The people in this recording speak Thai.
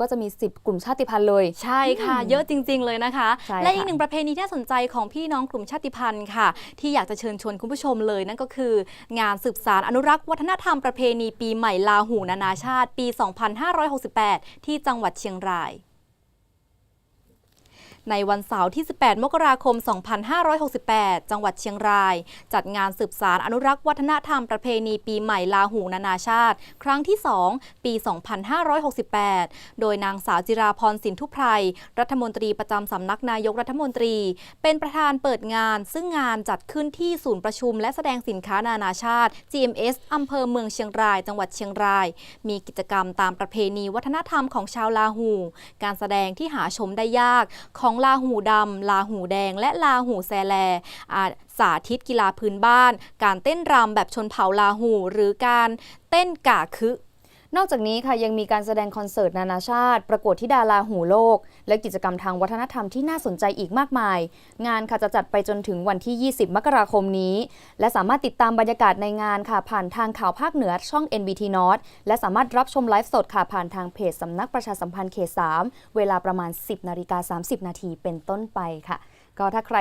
ก็จะมี 10 กลุ่มชาติพันธุ์เลย ใช่ค่ะ เยอะจริง ๆ เลยนะคะใช่และอีกค่ะหนึ่งประเพณีที่น่าสนใจของพี่น้องกลุ่มชาติพันธุ์ค่ะ ที่อยากจะเชิญชวนคุณผู้ชมเลยนั่นก็คือ งานสืบสารอนุรักษ์วัฒนธรรมประเพณีปีใหม่ลาหูนานาชาติ ปี 2568 ที่จังหวัดเชียงราย ในวันเสาร์ที่ 18 มกราคม 2568 จังหวัดเชียงราย จัดงานสืบสารอนุรักษ์วัฒนธรรมประเพณีปีใหม่ลาหูนานาชาติ ครั้งที่ 2 ปี 2568 โดยนางสาวจิราพรสินทุไพรรัฐมนตรีประจำสำนักนายกรัฐมนตรี เป็นประธานเปิดงาน ซึ่งงานจัดขึ้นที่ศูนย์ประชุม และแสดงสินค้านานาชาติ GMS อำเภอเมืองเชียงราย จังหวัดเชียงราย มีกิจกรรมตามประเพณีวัฒนธรรมของชาวลาหู การแสดงที่หาชมได้ยากของลาหูดำลาหูแดง และลาหูแซแลอาสาธิตกีฬาพื้นบ้าน การเต้นรำแบบชนเผ่าลาหู หรือการเต้นก่าคึ นอกจากนี้ค่ะยังมีการแสดงคอนเสิร์ตนานาชาติ ประกวดธิดาลาหูโลก และกิจกรรมทางวัฒนธรรมที่น่าสนใจอีกมากมาย งานค่ะจะจัดไปจนถึงวันที่ 20 มกราคมนี้ และสามารถติดตามบรรยากาศในงานค่ะ ผ่านทางข่าวภาคเหนือช่อง NBT North และสามารถรับชมไลฟ์สดค่ะผ่านทางเพจสำนักประชาสัมพันธ์เขต3เวลาประมาณ 10นาฬิกา30 นาทีเป็นต้นไปค่ะ ก็ถ้าใคร